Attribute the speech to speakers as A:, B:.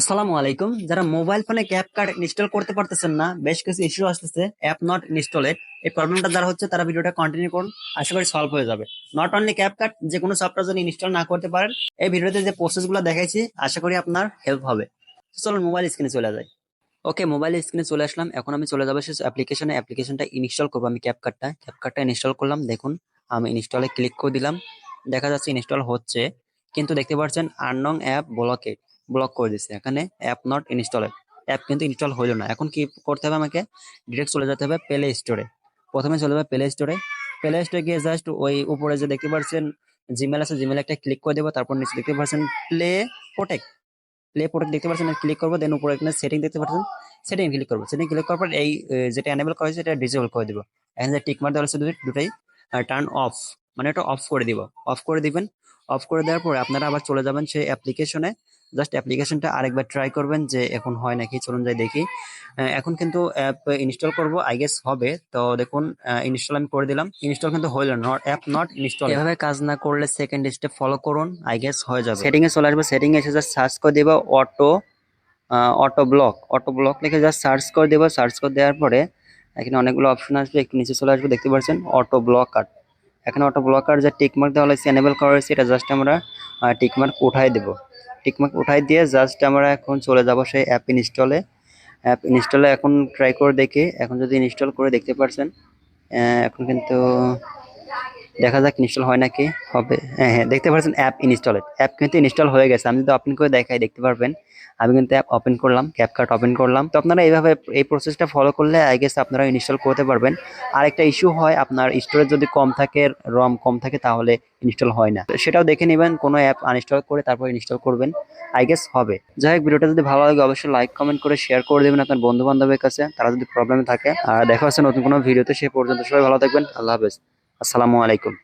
A: আসসালামু আলাইকুম। যারা মোবাইল ফোনে ক্যাপ কার্ড ইনস্টল করতে পারতেছেন না, বেশ কিছু ইস্যু আসতেছে অ্যাপ নট ইনস্টলেড এই প্রবলেমটা যারা হচ্ছে, তারা ভিডিওটা কন্টিনিউ করুন, আশা করি সলভ হয়ে যাবে। নট অনলি ক্যাপ কার্ড, যে কোনো সফটওয়্যার যদি ইনস্টল না করতে পারেন, এই ভিডিওতে যে প্রসেসগুলো দেখাইছি, আশা করি আপনার হেল্প হবে। চলুন মোবাইল স্ক্রিনে চলে যাই। ওকে মোবাইল স্ক্রিনে চলে আসলাম। এখন আমি চলে যাব সেই অ্যাপ্লিকেশনে অ্যাপ্লিকেশনটা ইনস্টল করব আমি ক্যাপ কার্ডটা। ক্যাপ কার্ডটা ইনস্টল করলাম, দেখুন, আমি ইনস্টলে ক্লিক করে দিলাম। দেখা যাচ্ছে ইনস্টল হচ্ছে। কিন্তু দেখতে পাচ্ছেন আননং অ্যাপ ব্লকেড ব্লক করে দিচ্ছে এখানে অ্যাপ নট ইনস্টলেড অ্যাপ কিন্তু ইনস্টল হলো না। এখন কি করতে হবে আমাকে? ডিরেক্ট চলে যেতে হবে প্লে স্টোরে প্রথমে চলে যাবে প্লে স্টোরে প্লে স্টোরে গিয়ে জাস্ট ওই উপরে যে দেখতে পাচ্ছেন জিমেল আছে জিমেল একটা ক্লিক করে দেবো, তারপর নিচে দেখতে পাচ্ছেন প্লে প্রোটেক্ট প্লে প্রোটেক্ট দেখতে পাচ্ছেন ক্লিক করব দেন উপরে এখানে সেটিং দেখতে পাচ্ছেন। সেটিং ক্লিক করব। সেটিং ক্লিক করার পর এই যেটা এনেবল করা হয়েছে এটা ডিসেবল করে দিব। এখানে টিক মার দেওয়া দুটো- দুটাই টার্ন অফ মানে এটা অফ করে দিব। অফ করে দিবেন অফ করে দেওয়ার পরে আপনারা আবার চলে যাবেন সেই অ্যাপ্লিকেশনে জাস্ট অ্যাপ্লিকেশনটা আরেকবার ট্রাই করবেন যে এখন হয় নাকি চলুন যাই দেখি। এখন কিন্তু অ্যাপ ইনস্টল করব আই গেস হবে। তো দেখুন ইনস্টল আমি করে দিলাম। ইনস্টল কিন্তু হইল নট অ্যাপ নট ইনস্টল এভাবে কাজ না করলে সেকেন্ড স্টেপ ফলো করুন আই গেস হয়ে যাবে। সেটিং এ চলে আসবে সেটিং এসে জাস্ট সার্চ করে দেবো auto auto block auto block লিখে জাস্ট সার্চ করে দেবো। সার্চ করে দেওয়ার পরে এখানে অনেকগুলো অপশন আসবে একটু নিচে চলে আসবে দেখতে পাচ্ছেন অটো ব্লকার এখানে অটো ব্লকার যে টিকমার্ক দেওয়া হয়েছে এনেবল করা হয়েছে এটা জাস্ট আমরা টিকমার্ক উঠাই দেবো। টিকমার্ক উঠাই দিয়ে জাস্ট আমরা এখন চলে যাব সেই অ্যাপ ইনস্টলে অ্যাপ ইনস্টলে এখন ট্রাই করে দেখি। এখন যদি ইনস্টল করে দেখতে পারছেন এখন কিন্তু দেখা যাক ইনস্টল হয় নাকি হবে। হ্যাঁ হ্যাঁ দেখতে পাচ্ছেন অ্যাপ ইনস্টল অ্যাপ কিন্তু ইনস্টল হয়ে গেছে। আমি যদি ওপেন করে দেখাই, দেখতে পারবেন। আমি কিন্তু অ্যাপ ওপেন করলাম ক্যাপকার্ট ওপেন করলাম। তো আপনারা এইভাবে এই প্রসেসটা ফলো করলে আই গেস আপনারা ইনস্টল করতে পারবেন। আর একটা ইস্যু হয়, আপনার স্টোরেজ যদি কম থাকে রম কম থাকে, তাহলে ইনস্টল হয় না। সেটাও দেখে নেবেন, কোনো অ্যাপ আনইনস্টল করে তারপর ইনস্টল করবেন। আই গেস হবে। যাই হোক, ভিডিওটা যদি ভালো লাগে, অবশ্যই লাইক কমেন্ট করে শেয়ার করে দেবেন আপনার বন্ধু বান্ধবের কাছে। তারা যদি প্রবলেমে থাকে, আর দেখা হচ্ছে নতুন কোনো ভিডিওতে সে পর্যন্ত সবাই ভালো থাকবেন। আল্লাহ হাফেজ। আসসালামু আলাইকুম।